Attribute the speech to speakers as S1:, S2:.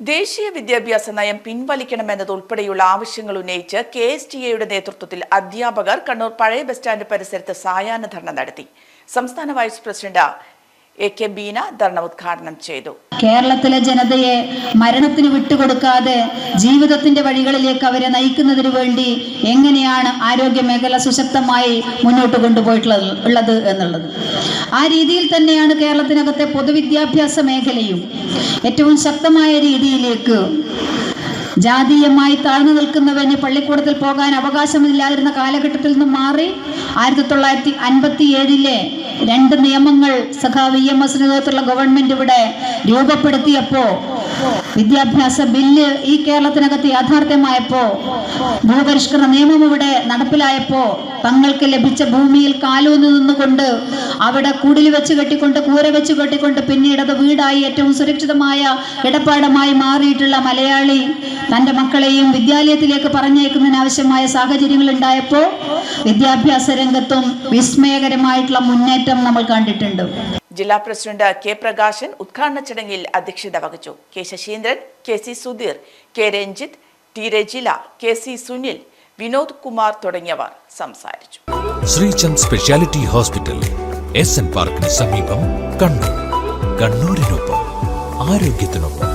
S1: ദേശീയ വിദ്യാഭ്യാസ നയം പിൻവലിക്കണമെന്നതുൾപ്പെടെയുള്ള ആവശ്യങ്ങൾ ഉന്നയിച്ച് കെ എസ് ടി എയുടെ നേതൃത്വത്തിൽ അധ്യാപകർ കണ്ണൂർ പഴയ ബസ് സ്റ്റാൻഡ് പരിസരത്ത് സായാഹ്ന ധർണ നടത്തി. സംസ്ഥാന vice president A K Beena ധർണ ഉദ്ഘാടനം ചെയ്തു.
S2: കേരളത്തിലെ ജനതയെ മരണത്തിന് വിട്ടുകൊടുക്കാതെ ജീവിതത്തിന്റെ വഴികളിലേക്ക് അവരെ നയിക്കുന്നതിന് വേണ്ടി എങ്ങനെയാണ് ആരോഗ്യ മേഖല സുശക്തമായി മുന്നോട്ട് കൊണ്ടുപോയിട്ടുള്ളത് ഉള്ളത് എന്നുള്ളത്. ആ രീതിയിൽ തന്നെയാണ് കേരളത്തിനകത്തെ പൊതുവിദ്യാഭ്യാസ മേഖലയും ഏറ്റവും ശക്തമായ രീതിയിലേക്ക് ജാതീയമായി താഴ്ന്നു നിൽക്കുന്നവന് പള്ളിക്കൂടത്തിൽ പോകാൻ അവകാശമില്ലാതിരുന്ന കാലഘട്ടത്തിൽ നിന്ന് മാറി ആയിരത്തി തൊള്ളായിരത്തി അൻപത്തി ഏഴിലെ രണ്ട് നിയമങ്ങൾ സഖാവ് ഇ എം എസ് ഗവൺമെന്റ് ഇവിടെ രൂപപ്പെടുത്തിയപ്പോ വിദ്യാഭ്യാസ ബില്ല് ഈ കേരളത്തിനകത്ത് യാഥാർത്ഥ്യമായപ്പോ ഭൂപരിഷ്കരണ നിയമം ഇവിടെ നടപ്പിലായപ്പോ തങ്ങൾക്ക് ലഭിച്ച ഭൂമിയിൽ കാലൂന്ന് നിന്നുകൊണ്ട് അവിടെ കുടിൽ വെച്ച് കെട്ടിക്കൊണ്ട് കൂര വെച്ച് കെട്ടിക്കൊണ്ട് പിന്നീട് അത് വീടായി ഏറ്റവും സുരക്ഷിതമായ ഇടപാടമായി മാറിയിട്ടുള്ള മലയാളി തന്റെ മക്കളെയും വിദ്യാലയത്തിലേക്ക് പറഞ്ഞേക്കുന്നതിനാവശ്യമായ സാഹചര്യങ്ങൾ ഉണ്ടായപ്പോൾ വിദ്യാഭ്യാസ രംഗത്തും വിസ്മയകരമായിട്ടുള്ള മുന്നേറ്റം നമ്മൾ കണ്ടിട്ടുണ്ട്.
S1: ജില്ലാ പ്രസിഡന്റ് കെ പ്രകാശൻ ഉദ്ഘാടന ചടങ്ങിൽ അധ്യക്ഷത വഹിച്ചു. K Sasheendran K C Sudheer K Ranjith T Rajila K C Sunil Vinod Kumar തുടങ്ങിയവർ സംസാരിച്ചു.
S3: Sreechand speciality hospital S N പാർക്കിന് സമീപം കണ്ണൂർ. കണ്ണൂരിനൊപ്പം ആരോഗ്യത്തിനൊപ്പം.